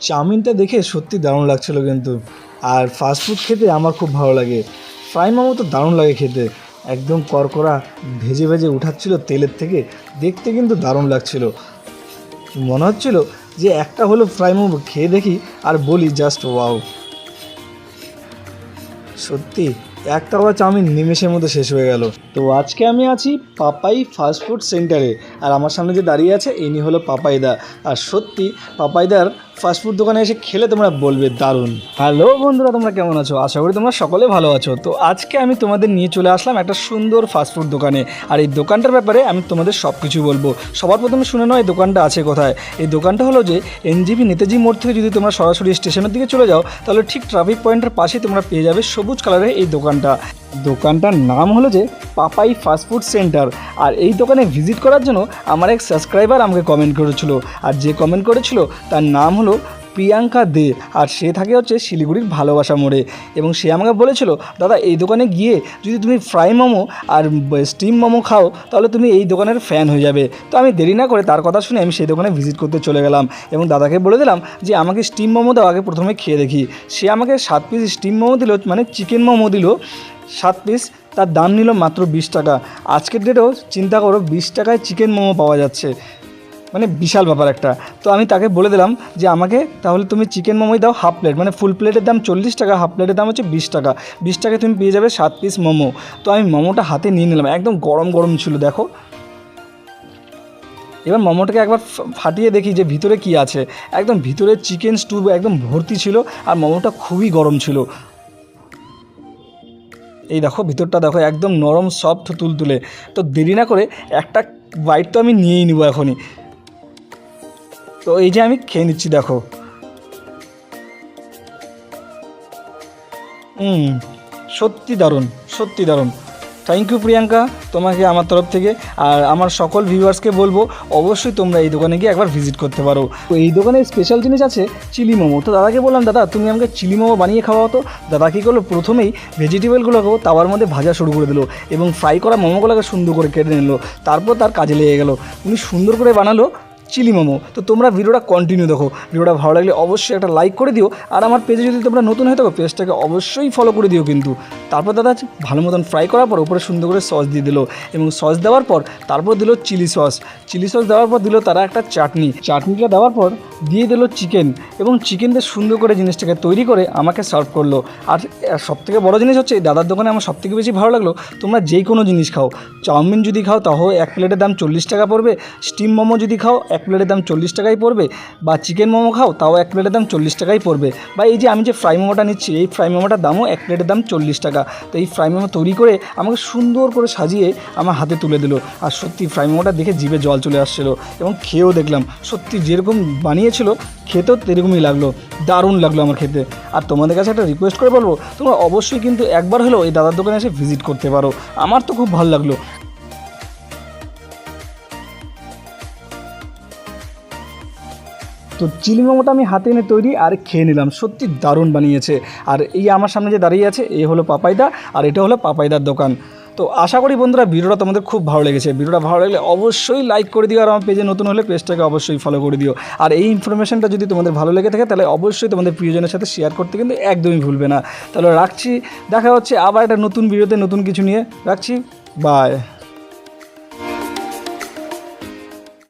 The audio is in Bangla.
চাউমিনটা দেখে সত্যি দারুণ লাগছিল কিন্তু। আর ফাস্টফুড খেতে আমার খুব ভালো লাগে। ফ্রাই মোমো তো দারুণ লাগে খেতে। একদম করকরা, ভেজে ভেজে উঠাচ্ছিল তেলের থেকে। দেখতে কিন্তু দারুণ লাগছিল। মনে হচ্ছিল যে একটা হলো ফ্রাই মোমো খেয়ে দেখি আর বলি জাস্ট ওয়াও সত্যি, একটা করা চাউমিন নিমেষের মধ্যে শেষ হয়ে গেল। তো আজকে আমি আছি পাপাই ফাস্টফুড সেন্টারে আর আমার সামনে যে দাঁড়িয়ে আছে, ইনি হলো পাপাইদা। আর সত্যি, পাপাইদার ফাস্টফুড দোকানে এসে খেলে তোমরা বলবে, দারুণ। হ্যালো বন্ধুরা, তোমরা কেমন আছো? আশা করি তোমরা সকলে ভালো আছো। তো আজকে আমি তোমাদের নিয়ে চলে আসলাম একটা সুন্দর ফাস্টফুড দোকানে। আর এই দোকানটার ব্যাপারে আমি তোমাদের সব কিছু বলব। সবার প্রথমে শুনে নাও, এই দোকানটা আছে কোথায়? এই দোকানটা হলো যে, এনজিপি নেতাজি মোড় থেকে যদি তোমরা সরাসরি স্টেশনের দিকে চলে যাও, তাহলে ঠিক ট্রাফিক পয়েন্টের পাশেই তোমরা পেয়ে যাবে সবুজ কালারের এই দোকানটা। দোকানটার নাম হলো যে পাপাই ফাস্টফুড সেন্টার। আর এই দোকানে ভিজিট করার জন্য আমার এক সাবস্ক্রাইবার আমাকে কমেন্ট করেছিল। আর যে কমেন্ট করেছিল, তার নাম হলো প্রিয়াঙ্কা দে, আর সে থাকে হচ্ছে শিলিগুড়ির ভালোবাসা মোড়ে। এবং সে আমাকে বলেছিল, দাদা, এই দোকানে গিয়ে যদি তুমি ফ্রাই মোমো আর স্টিম মোমো খাও, তাহলে তুমি এই দোকানের ফ্যান হয়ে যাবে। তো আমি দেরি না করে তার কথা শুনে আমি সেই দোকানে ভিজিট করতে চলে গেলাম এবং দাদাকে বলে দিলাম যে, আমাকে স্টিম মোমো দাও, আগে প্রথমে খেয়ে দেখি। সে আমাকে সাত পিস স্টিম মোমো দিল মানে চিকেন মোমো দিল। সাত পিস তার দাম নিল মাত্র বিশ টাকা। আজকের ডেটেও চিন্তা করো, বিশ টাকায় চিকেন মোমো পাওয়া যাচ্ছে। মানে বিশাল ব্যাপার একটা। তো আমি তাকে বলে দিলাম যে, আমাকে তাহলে তুমি চিকেন মোমোই দাও হাফ প্লেট। মানে ফুল প্লেটের দাম চল্লিশ টাকা, হাফ প্লেটের দাম হচ্ছে বিশ টাকা। বিশ টাকায় তুমি পেয়ে যাবে সাত পিস মোমো। তো আমি মোমোটা হাতে নিয়ে নিলাম, একদম গরম গরম ছিল, দেখো। এবার মোমোটাকে একবার ফাটিয়ে দেখি যে ভিতরে কি আছে। একদম ভিতরে চিকেন স্টু, একদম ভর্তি ছিল আর মোমোটা খুবই গরম ছিল। এই দেখো ভিতরটা দেখো একদম নরম, সফট, তুলতুলে। তো দেরি না করে একটা বাইট তো আমি নিয়েই নিব এখনই। তো এই যে আমি খেয়ে নিচ্ছি, দেখো। হুম, সত্যি দারুণ সত্যি দারুণ। থ্যাংক ইউ প্রিয়াঙ্কা, তোমাকে আমার তরফ থেকে। আর আমার সকল ভিউয়ার্সকে বলব, অবশ্যই তোমরা এই দোকানে গিয়ে একবার ভিজিট করতে পারো। তো এই দোকানে স্পেশাল জিনিস আছে, চিলি মোমো। তো দাদাকে বললাম, দাদা, তুমি আমাকে চিলি মোমো বানিয়ে খাওয়াও তো। দাদা কী করল, প্রথমেই ভেজিটেবলগুলোকেও তাওয়ার মধ্যে ভাজা শুরু করে দিল এবং ফ্রাই করা মোমোগুলোকে সুন্দর করে কেটে নিল। তারপর তার কাজে লেগে গেল। উনি সুন্দর করে বানালো চিলি মোমো। তো তোমরা ভিডিওটা কন্টিনিউ দেখো। ভিডিওটা ভালো লাগলে অবশ্যই একটা লাইক করে দিও। আর আমার পেজে যদি তোমরা নতুন হয়ে থাকো পেজটাকে অবশ্যই ফলো করে দিও কিন্তু। তারপর দাদা ভালো মতন ফ্রাই করার পর উপরে সুন্দর করে সস দিয়ে দিল। এবং সস দেওয়ার পর তারপর দিল চিলি সস চিলি সস দেওয়ার পর দিল তারা একটা চাটনি। চাটনিটা দেওয়ার পর দিয়ে দিল চিকেন এবং চিকেন দিয়ে সুন্দর করে জিনিসটাকে তৈরি করে আমাকে সার্ভ করল। আর সব থেকে বড়ো জিনিস হচ্ছে দাদার দোকানে আমার সবথেকে বেশি ভালো লাগল, তোমরা যেই কোনো জিনিস খাও। চাউমিন যদি খাও তাও এক প্লেটের দাম চল্লিশ টাকা পড়বে। স্টিম মোমো যদি খাও, এক প্লেটের দাম চল্লিশ টাকাই পড়বে। বা চিকেন মোমো খাও, তাও এক প্লেটের দাম চল্লিশ টাকাই পড়বে। বা এই যে আমি যে ফ্রাই মোমোটা নিচ্ছি, এই ফ্রাই মোমোটার দামও এক প্লেটের দাম চল্লিশ টাকা। তো এই ফ্রাই মোমো তৈরি করে আমাকে সুন্দর করে সাজিয়ে আমার হাতে তুলে দিল। আর সত্যি ফ্রাই মোমোটা দেখে জিভে জল চলে আসছিল এবং খেয়েও দেখলাম। সত্যি, যেরকম বানিয়েছিল খেতেও সেরকমই লাগল, দারুণ লাগল আমার খেতে। আর তোমাদের কাছে একটা রিকোয়েস্ট করে বলব, তোমরা অবশ্যই কিন্তু একবার হলেও এই দাদার দোকানে এসে ভিজিট করতে পারো। আমার তো খুব ভালো লাগল। তো চিলি মোমোটা আমি হাতে এনে তৈরি আর খেয়ে নিলাম, সত্যি দারুণ বানিয়েছে। আর এই আমার সামনে যে দাঁড়িয়ে আছে, এ হলো পাপাইদা, আর এটা হলো পাপাইদার দোকান। তো আশা করি বন্ধুরা ভিডিওটা তোমাদের খুব ভালো লেগেছে। ভিডিওটা ভালো লাগলে অবশ্যই লাইক করে দিও আর আমার পেজে নতুন হলে পেজটাকে অবশ্যই ফলো করে দিও। আর এই ইনফরমেশনটা যদি তোমাদের ভালো লেগে থাকে তাহলে অবশ্যই তোমাদের প্রিয়জনের সাথে শেয়ার করতে কিন্তু একদমই ভুলবে না। তাহলে রাখছি। দেখা হচ্ছে আবার একটা নতুন ভিডিওতে নতুন কিছু নিয়ে। রাখছি। বাই